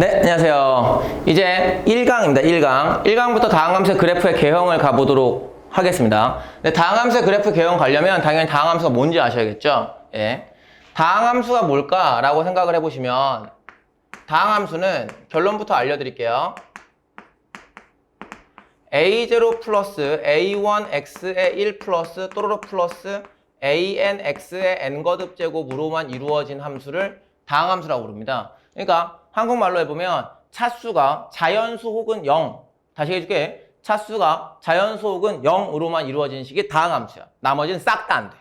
네, 안녕하세요. 이제 1강입니다. 1강. 1강부터 다항함수 그래프의 개형을 가보도록 하겠습니다. 네, 다항함수 그래프 개형 가려면 당연히 다항함수가 뭔지 아셔야겠죠? 예. 다항함수가 뭘까라고 생각을 해보시면 다항함수는 결론부터 알려드릴게요. a0 플러스 a1x의 1 플러스 또르르 플러스 anx의 n거듭 제곱으로만 이루어진 함수를 다항함수라고 부릅니다. 그러니까 한국말로 해보면 차수가 자연수 혹은 0 다시 해줄게 차수가 자연수 혹은 0으로만 이루어진 식이 다항함수야. 나머지는 싹 다 안 돼.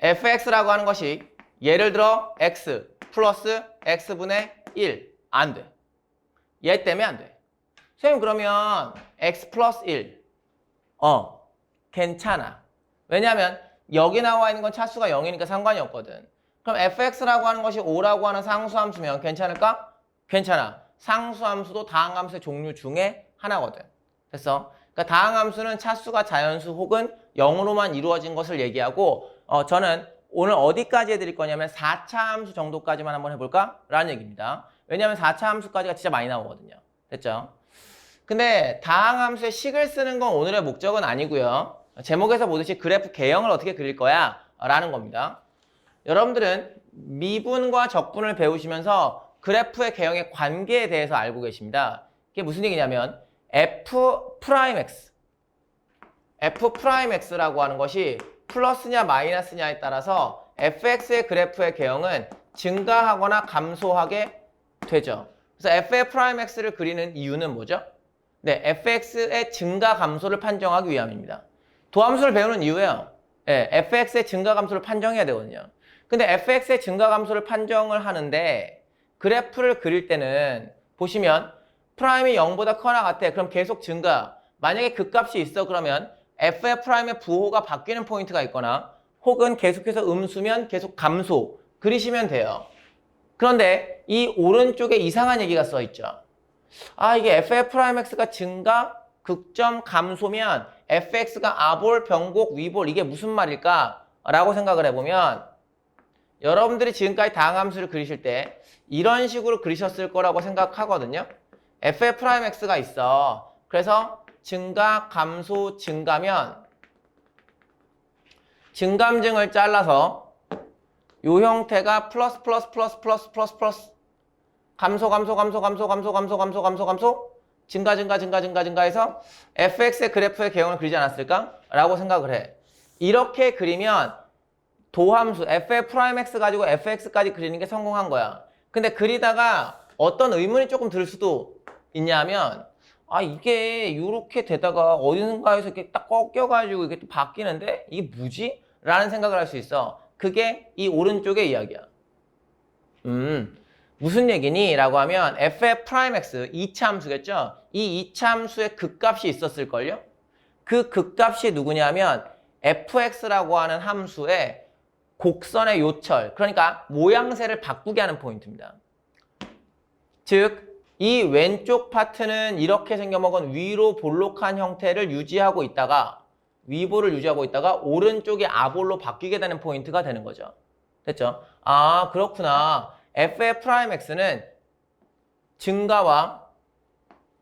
fx라고 하는 것이 예를 들어 x 플러스 x분의 1 안 돼. 얘 때문에 안 돼. 선생님 그러면 x 플러스 1. 어, 괜찮아. 왜냐하면 여기 나와 있는 건 차수가 0이니까 상관이 없거든. 그럼 fx라고 하는 것이 5라고 하는 상수함수면 괜찮을까? 괜찮아. 상수함수도 다항함수의 종류 중에 하나거든. 됐어? 그러니까 다항함수는 차수가 자연수 혹은 0으로만 이루어진 것을 얘기하고 어, 저는 오늘 어디까지 해드릴 거냐면 4차 함수 정도까지만 한번 해볼까? 라는 얘기입니다. 왜냐하면 4차 함수까지가 진짜 많이 나오거든요. 됐죠? 근데 다항함수의 식을 쓰는 건 오늘의 목적은 아니고요. 제목에서 보듯이 그래프 개형을 어떻게 그릴 거야? 라는 겁니다. 여러분들은 미분과 적분을 배우시면서 그래프의 개형의 관계에 대해서 알고 계십니다. 이게 무슨 얘기냐면 f 프라임 x f 프라임 x라고 하는 것이 플러스냐 마이너스냐에 따라서 fx의 그래프의 개형은 증가하거나 감소하게 되죠. 그래서 f의 프라임 x를 그리는 이유는 뭐죠? 네, fx의 증가 감소를 판정하기 위함입니다. 도함수를 배우는 이유예요. 네, fx의 증가 감소를 판정해야 되거든요. 근데 fx의 증가 감소를 판정을 하는데 그래프를 그릴 때는 보시면 프라임이 0보다 커나 같아. 그럼 계속 증가. 만약에 그 값이 있어 그러면 f의 프라임의 부호가 바뀌는 포인트가 있거나 혹은 계속해서 음수면 계속 감소 그리시면 돼요. 그런데 이 오른쪽에 이상한 얘기가 써 있죠. 아 이게 f의 프라임 x가 증가 극점 감소면 fx가 아볼 변곡 위볼 이게 무슨 말일까? 라고 생각을 해보면 여러분들이 지금까지 다항함수를 그리실 때 이런 식으로 그리셨을 거라고 생각하거든요. f의 프라임 x가 있어. 그래서 증가, 감소, 증가면 증감증을 잘라서 요 형태가 플러스 플러스 플러스 플러스 플러스 플러스 감소 감소 감소 감소 감소 감소 감소 감소 감소 증가 증가 증가 증가 증가해서 fx의 그래프의 개형을 그리지 않았을까? 라고 생각을 해. 이렇게 그리면 도함수 f의 프라임 x 가지고 fx까지 그리는 게 성공한 거야. 근데 그리다가 어떤 의문이 조금 들 수도 있냐면 아 이게 이렇게 되다가 어딘가에서 이렇게 딱 꺾여가지고 이게 또 바뀌는데 이게 뭐지? 라는 생각을 할 수 있어. 그게 이 오른쪽의 이야기야. 음 무슨 얘기니? 라고 하면 f의 프라임 x 2차 함수겠죠? 이 2차 함수의 극값이 있었을걸요? 그 극값이 누구냐면 fx라고 하는 함수의 곡선의 요철, 그러니까 모양새를 바꾸게 하는 포인트입니다. 즉, 이 왼쪽 파트는 이렇게 생겨먹은 위로 볼록한 형태를 유지하고 있다가 위볼을 유지하고 있다가 오른쪽이 아볼로 바뀌게 되는 포인트가 되는 거죠. 됐죠? 아, 그렇구나. f의 프라임 x는 증가와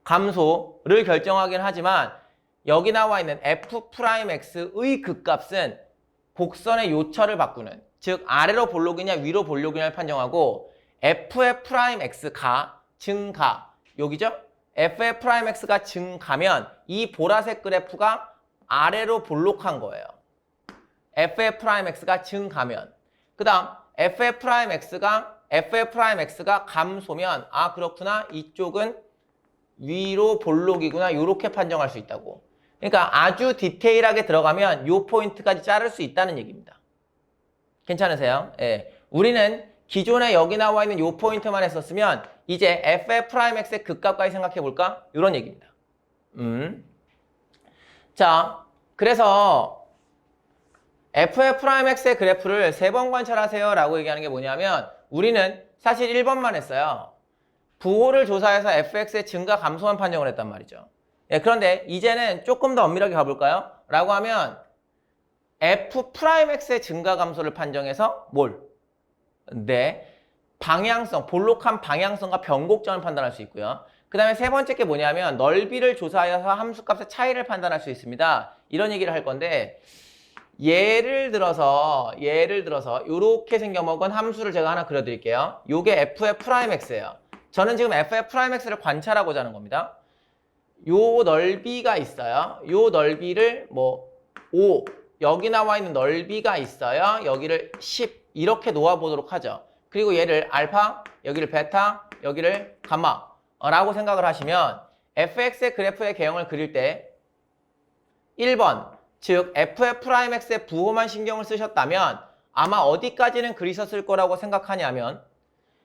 감소를 결정하긴 하지만 여기 나와 있는 f 프라임 x의 극값은 곡선의 요철을 바꾸는 즉 아래로 볼록이냐 위로 볼록이냐를 판정하고 f의 프라임 x가 증가. 여기죠? f의 프라임 x가 증가면 이 보라색 그래프가 아래로 볼록한 거예요. f의 프라임 x가 증가면. 그 다음 f의 프라임 x가 f의 프라임 x가 감소면 아 그렇구나. 이쪽은 위로 볼록이구나. 이렇게 판정할 수 있다고 그러니까 아주 디테일하게 들어가면 이 포인트까지 자를 수 있다는 얘기입니다 괜찮으세요? 예. 우리는 기존에 여기 나와 있는 이 포인트만 했었으면 이제 f의 프라임 x의 극값까지 생각해 볼까? 이런 얘기입니다 음. 자 그래서 f의 프라임 x의 그래프를 세 번 관찰하세요 라고 얘기하는 게 뭐냐면 우리는 사실 1번만 했어요. 부호를 조사해서 fx의 증가 감소만 판정을 했단 말이죠. 예, 그런데 이제는 조금 더 엄밀하게 가볼까요? 라고 하면 f 프라임 x의 증가 감소를 판정해서 뭘? 네. 방향성, 볼록한 방향성과 변곡점을 판단할 수 있고요. 그 다음에 세 번째 게 뭐냐면 넓이를 조사하여서 함수값의 차이를 판단할 수 있습니다. 이런 얘기를 할 건데 예를 들어서 예를 들어서 이렇게 생겨먹은 함수를 제가 하나 그려드릴게요. 요게 f의 프라임 x예요. 저는 지금 f의 프라임 x를 관찰하고자 하는 겁니다. 요 넓이가 있어요. 요 넓이를 뭐 5, 여기 나와 있는 넓이가 있어요. 여기를 10 이렇게 놓아보도록 하죠. 그리고 얘를 알파, 여기를 베타, 여기를 감마 라고 생각을 하시면 fx의 그래프의 개형을 그릴 때 1번 즉 f의 프라임 x의 부호만 신경을 쓰셨다면 아마 어디까지는 그리셨을 거라고 생각하냐면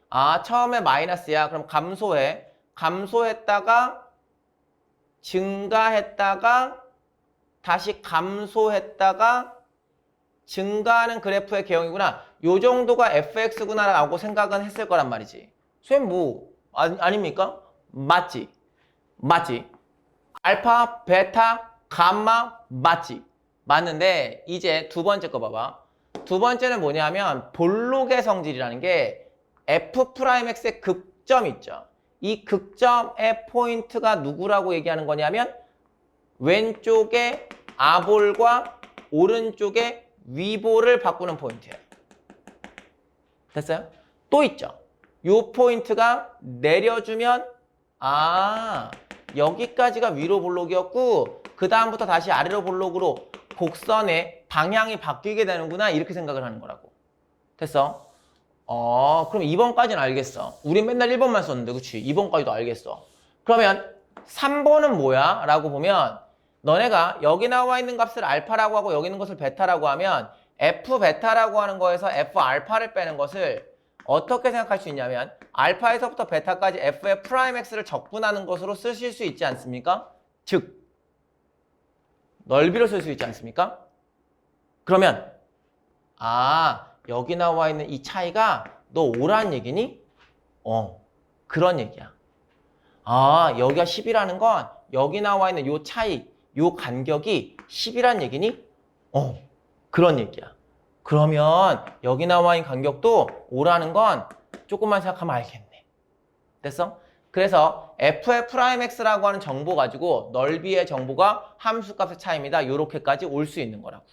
아 처음에 마이너스야 그럼 감소해 감소했다가 증가했다가 다시 감소했다가 증가하는 그래프의 개형이구나. 요 정도가 fx구나 라고 생각은 했을 거란 말이지. 쌤 뭐, 아, 아닙니까? 맞지? 맞지? 알파, 베타, 감마, 맞지? 맞는데 이제 두 번째 거 봐봐. 두 번째는 뭐냐면 볼록의 성질이라는 게 f 프라임 x의 극점 있죠. 이 극점의 포인트가 누구라고 얘기하는 거냐면 왼쪽에 아볼과 오른쪽에 위볼을 바꾸는 포인트예요. 됐어요? 또 있죠. 요 포인트가 내려주면 아 여기까지가 위로 볼록이었고 그 다음부터 다시 아래로 볼록으로 곡선의 방향이 바뀌게 되는구나 이렇게 생각을 하는 거라고. 됐어? 어 그럼 2번까지는 알겠어. 우린 맨날 1번만 썼는데 그치? 2번까지도 알겠어. 그러면 3번은 뭐야? 라고 보면 너네가 여기 나와 있는 값을 알파라고 하고 여기 있는 것을 베타라고 하면 f 베타라고 하는 거에서 f 알파를 빼는 것을 어떻게 생각할 수 있냐면 알파에서부터 베타까지 f의 프라임 x를 적분하는 것으로 쓰실 수 있지 않습니까? 즉 넓이로 쓸 수 있지 않습니까? 그러면 아 여기 나와 있는 이 차이가 너 5란 얘기니? 어 그런 얘기야. 아 여기가 10이라는 건 여기 나와 있는 요 차이 요 간격이 10이란 얘기니? 어 그런 얘기야. 그러면 여기 나와 있는 간격도 5라는 건 조금만 생각하면 알겠네. 됐어? 그래서 f의 프라임 x라고 하는 정보 가지고 넓이의 정보가 함수값의 차이입니다. 요렇게까지 올 수 있는 거라고.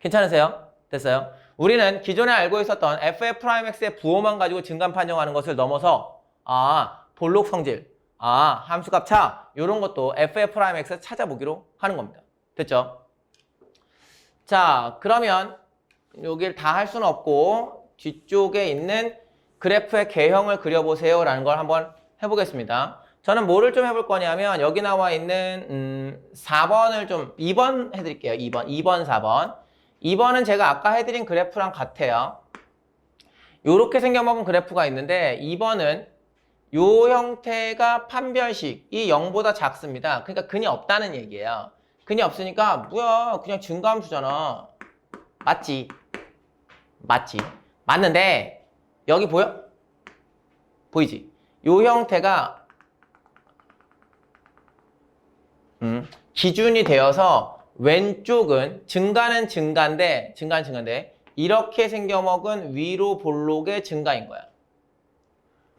괜찮으세요? 됐어요? 우리는 기존에 알고 있었던 f의 프라임 x의 부호만 가지고 증감 판정하는 것을 넘어서 아 볼록 성질, 아 함수값 차 이런 것도 f의 프라임 x 찾아보기로 하는 겁니다. 됐죠? 자 그러면 여기를 다 할 수는 없고 뒤쪽에 있는 그래프의 개형을 그려보세요 라는 걸 한번 해보겠습니다. 저는 뭐를 좀 해볼 거냐면 여기 나와 있는 음, 4번을 좀 2번 해드릴게요. 2번, 2번, 4번. 2번은 제가 아까 해드린 그래프랑 같아요. 이렇게 생겨먹은 그래프가 있는데 2번은 요 형태가 판별식, 이 0보다 작습니다. 그러니까 근이 없다는 얘기예요. 근이 없으니까 뭐야 그냥 증가함수잖아. 맞지? 맞지? 맞는데 여기 보여? 보이지? 요 형태가 음, 기준이 되어서 왼쪽은 증가는 증가인데 증가는 증가인데 이렇게 생겨먹은 위로 볼록의 증가인 거야.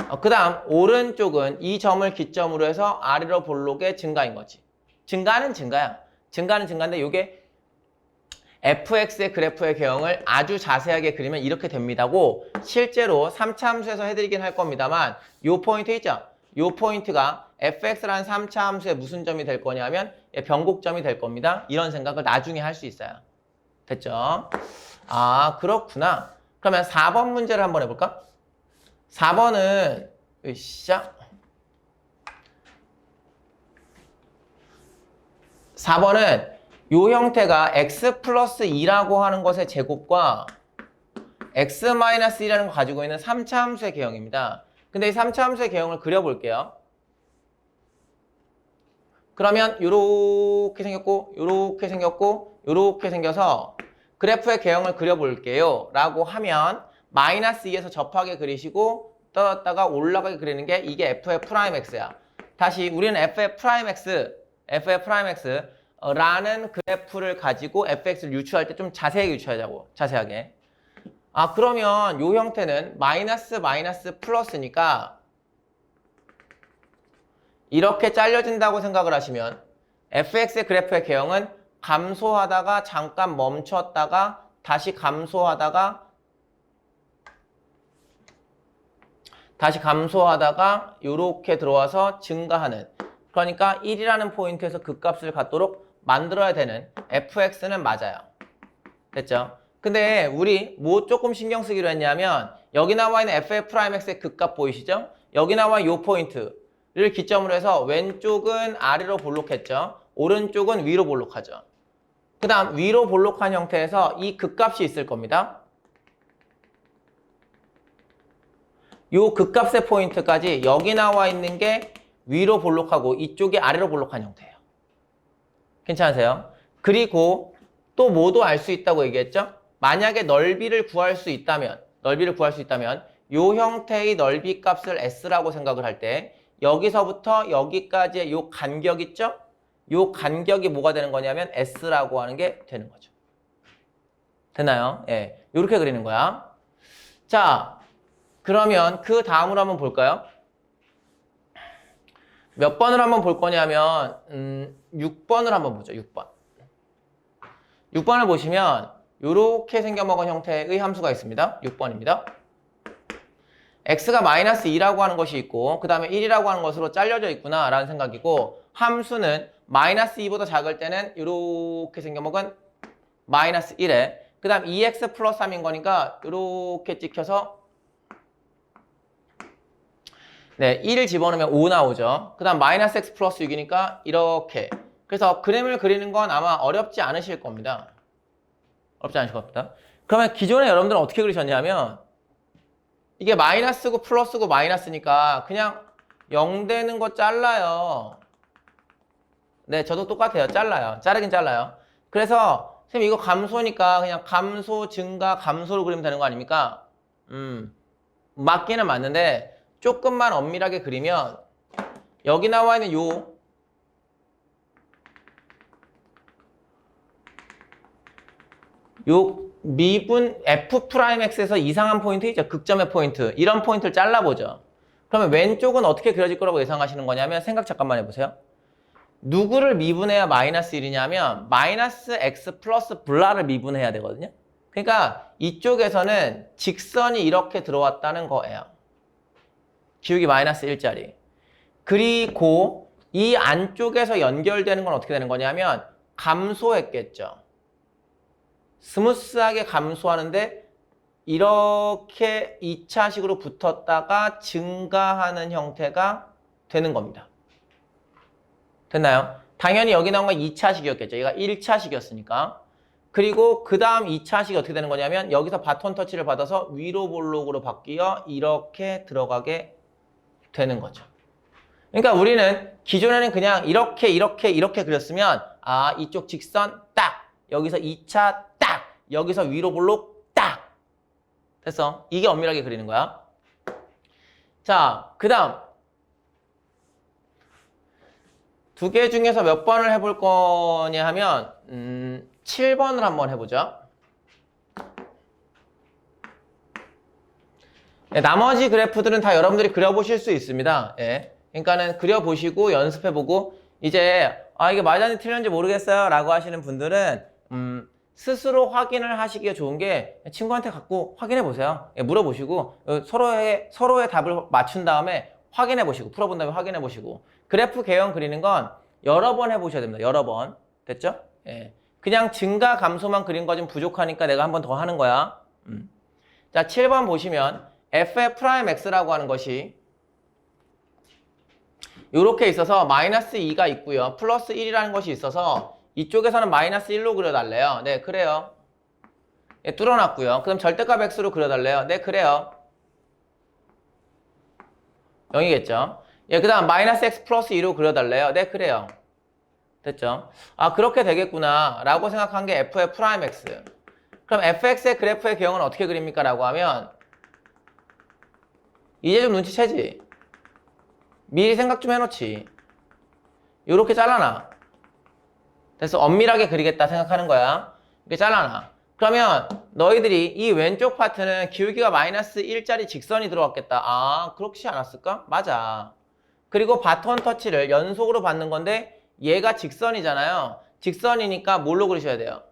어, 그 다음 오른쪽은 이 점을 기점으로 해서 아래로 볼록의 증가인 거지. 증가는 증가야. 증가는 증가인데 이게 fx의 그래프의 개형을 아주 자세하게 그리면 이렇게 됩니다고 실제로 3차 함수에서 해드리긴 할 겁니다만 요 포인트 있죠? 요 포인트가 fx라는 3차 함수의 무슨 점이 될 거냐면 예, 변곡점이 될 겁니다. 이런 생각을 나중에 할 수 있어요. 됐죠? 아 그렇구나. 그러면 4번 문제를 한번 해볼까? 4번은 으쌰 4번은 요 형태가 x 플러스 2라고 하는 것의 제곱과 x 마이너스 1이라는 걸 가지고 있는 3차 함수의 개형입니다. 근데 이 3차 함수의 개형을 그려볼게요. 그러면 요렇게 생겼고 요렇게 생겼고 요렇게 생겨서 그래프의 개형을 그려볼게요. 라고 하면 마이너스 2에서 접하게 그리시고 떠났다가 올라가게 그리는 게 이게 f의 프라임 x야. 다시 우리는 f의 프라임 x, f의 프라임 x 어, 라는 그래프를 가지고 fx를 유추할 때 좀 자세하게 유추하자고 자세하게 아, 그러면 요 형태는 마이너스 마이너스 플러스니까 이렇게 잘려진다고 생각을 하시면 fx의 그래프의 개형은 감소하다가 잠깐 멈췄다가 다시 감소하다가 다시 감소하다가 이렇게 들어와서 증가하는 그러니까 1이라는 포인트에서 극값을 갖도록 만들어야 되는 fx는 맞아요. 됐죠? 근데 우리 뭐 조금 신경 쓰기로 했냐면 여기 나와 있는 f'x의 극값 보이시죠? 여기 나와 이 포인트를 기점으로 해서 왼쪽은 아래로 볼록했죠? 오른쪽은 위로 볼록하죠. 그 다음 위로 볼록한 형태에서 이 극값이 있을 겁니다. 요 극값의 포인트까지 여기 나와 있는 게 위로 볼록하고 이쪽이 아래로 볼록한 형태예요. 괜찮으세요? 그리고 또 뭐도 알 수 있다고 얘기했죠? 만약에 넓이를 구할 수 있다면 넓이를 구할 수 있다면 요 형태의 넓이 값을 s라고 생각을 할 때 여기서부터 여기까지의 요 간격 있죠? 요 간격이 뭐가 되는 거냐면 s라고 하는 게 되는 거죠. 됐나요? 예. 요렇게 그리는 거야. 자, 그러면 그 다음으로 한번 볼까요? 몇 번을 한번 볼 거냐면 음, 6번을 한번 보죠. 6번. 6번을 보시면 이렇게 생겨먹은 형태의 함수가 있습니다. 6번입니다. x가 마이너스 2라고 하는 것이 있고 그 다음에 1이라고 하는 것으로 잘려져 있구나 라는 생각이고 함수는 마이너스 2보다 작을 때는 이렇게 생겨먹은 마이너스 1에 그 다음 2x 플러스 3인 거니까 이렇게 찍혀서 네, 1을 집어넣으면 5 나오죠. 그 다음 마이너스 x 플러스 6이니까 이렇게. 그래서 그림을 그리는 건 아마 어렵지 않으실 겁니다. 어렵지 않으실 겁니다. 그러면 기존에 여러분들은 어떻게 그리셨냐면 이게 마이너스고 플러스고 마이너스니까 그냥 0 되는 거 잘라요. 네, 저도 똑같아요. 잘라요. 자르긴 잘라요. 그래서 선생님 이거 감소니까 그냥 감소, 증가, 감소로 그리면 되는 거 아닙니까? 음, 맞기는 맞는데 조금만 엄밀하게 그리면 여기 나와 있는 요 요 미분 f 프라임 x에서 이상한 포인트 있죠. 극점의 포인트. 이런 포인트를 잘라보죠. 그러면 왼쪽은 어떻게 그려질 거라고 예상하시는 거냐면 생각 잠깐만 해보세요. 누구를 미분해야 마이너스 1이냐면 마이너스 x 플러스 블라를 미분해야 되거든요. 그러니까 이쪽에서는 직선이 이렇게 들어왔다는 거예요. 기울기 마이너스 1짜리. 그리고 이 안쪽에서 연결되는 건 어떻게 되는 거냐면 감소했겠죠. 스무스하게 감소하는데 이렇게 2차식으로 붙었다가 증가하는 형태가 되는 겁니다. 됐나요? 당연히 여기 나온 건 2차식이었겠죠. 얘가 1차식이었으니까. 그리고 그 다음 2차식이 어떻게 되는 거냐면 여기서 바톤 터치를 받아서 위로 볼록으로 바뀌어 이렇게 들어가게 되는 거죠. 그러니까 우리는 기존에는 그냥 이렇게 이렇게 이렇게 그렸으면 아 이쪽 직선 딱 여기서 2차 딱 여기서 위로 볼록 딱 됐어. 이게 엄밀하게 그리는 거야. 자, 그 다음 두 개 중에서 몇 번을 해볼 거냐 하면 음, 7번을 한번 해보죠. 네, 나머지 그래프들은 다 여러분들이 그려보실 수 있습니다. 예. 그러니까는 그려보시고 연습해보고 이제 아 이게 맞았는지 틀렸는지 모르겠어요 라고 하시는 분들은 음, 스스로 확인을 하시기에 좋은 게 친구한테 갖고 확인해 보세요. 예, 물어보시고 어, 서로의 서로의 답을 맞춘 다음에 확인해 보시고 풀어본 다음에 확인해 보시고 그래프 개형 그리는 건 여러 번 해보셔야 됩니다. 여러 번 됐죠? 예. 그냥 증가 감소만 그린 거 좀 부족하니까 내가 한 번 더 하는 거야. 음. 자 7번 보시면 f 프라임 x라고 하는 것이 이렇게 있어서 마이너스 2가 있고요. 플러스 1이라는 것이 있어서 이쪽에서는 마이너스 1로 그려달래요. 네, 그래요. 예, 뚫어놨고요. 그럼 절대값 x로 그려달래요. 네, 그래요. 0이겠죠. 예, 그 다음 마이너스 x 플러스 2로 그려달래요. 네, 그래요. 됐죠? 아, 그렇게 되겠구나. 라고 생각한 게 f의 프라임 x. 그럼 fx의 그래프의 경우는 어떻게 그립니까? 라고 하면 이제 좀 눈치채지. 미리 생각 좀 해놓지. 요렇게 잘라놔. 그래서 엄밀하게 그리겠다 생각하는 거야. 이렇게 잘라놔. 그러면 너희들이 이 왼쪽 파트는 기울기가 마이너스 1짜리 직선이 들어왔겠다. 아, 그렇지 않았을까? 맞아. 그리고 바톤 터치를 연속으로 받는 건데 얘가 직선이잖아요. 직선이니까 뭘로 그리셔야 돼요?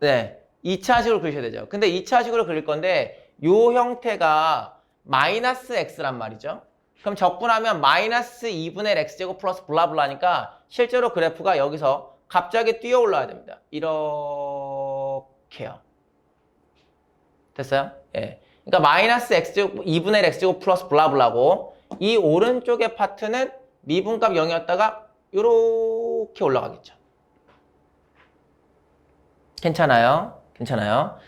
네. 2차식으로 그리셔야 되죠. 근데 2차식으로 그릴 건데 요 형태가 마이너스 x란 말이죠. 그럼 적분하면 마이너스 2분의 1 x제곱 플러스 블라블라니까 실제로 그래프가 여기서 갑자기 뛰어 올라야 됩니다. 이렇게요. 됐어요? 예. 그러니까 마이너스 x제곱 2분의 1 x제곱 플러스 블라블라고 이 오른쪽의 파트는 미분값 0이었다가 이렇게 올라가겠죠. 괜찮아요? 괜찮아요?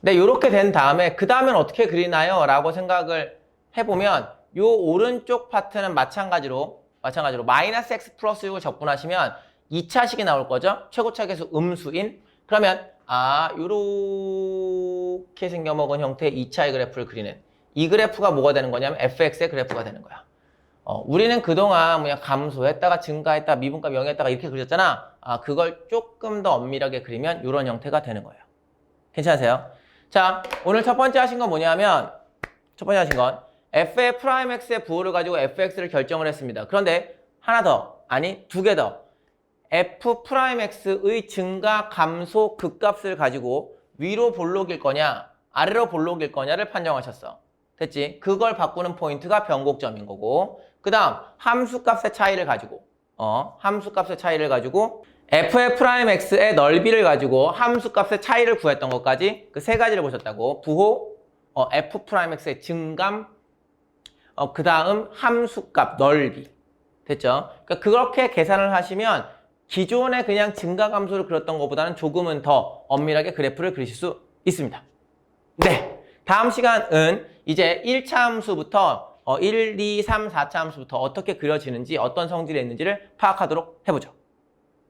근데 이렇게 된 다음에 그 다음엔 어떻게 그리나요? 라고 생각을 해보면 요 오른쪽 파트는 마찬가지로 마찬가지로 마이너스 x 플러스 6을 적분하시면 2차식이 나올 거죠? 최고차 계수 음수인? 그러면 아 요렇게 생겨먹은 형태의 2차의 그래프를 그리는 이 그래프가 뭐가 되는 거냐면 fx의 그래프가 되는 거야. 어, 우리는 그동안 그냥 감소했다가 증가했다 미분값 0이었다가 이렇게 그렸잖아. 아 그걸 조금 더 엄밀하게 그리면 이런 형태가 되는 거예요. 괜찮으세요? 자 오늘 첫 번째 하신 건 뭐냐면 첫 번째 하신 건 f의 프라임 x의 부호를 가지고 fx를 결정을 했습니다. 그런데 하나 더 아니 두 개 더 f 프라임 x의 증가 감소 극값을 가지고 위로 볼록일 거냐 아래로 볼록일 거냐를 판정하셨어 됐지? 그걸 바꾸는 포인트가 변곡점인 거고 그 다음 함수값의 차이를 가지고 어 함수값의 차이를 가지고 f의 프라임 x의 넓이를 가지고 함수값의 차이를 구했던 것까지 그 세 가지를 보셨다고 부호 어, f 프라임 x의 증감 어, 그 다음 함수값 넓이 됐죠? 그러니까 그렇게 계산을 하시면 기존에 그냥 증가 감소를 그렸던 것보다는 조금은 더 엄밀하게 그래프를 그리실 수 있습니다. 네. 다음 시간은 이제 1차 함수부터 어, 1, 2, 3, 4차 함수부터 어떻게 그려지는지 어떤 성질이 있는지를 파악하도록 해보죠.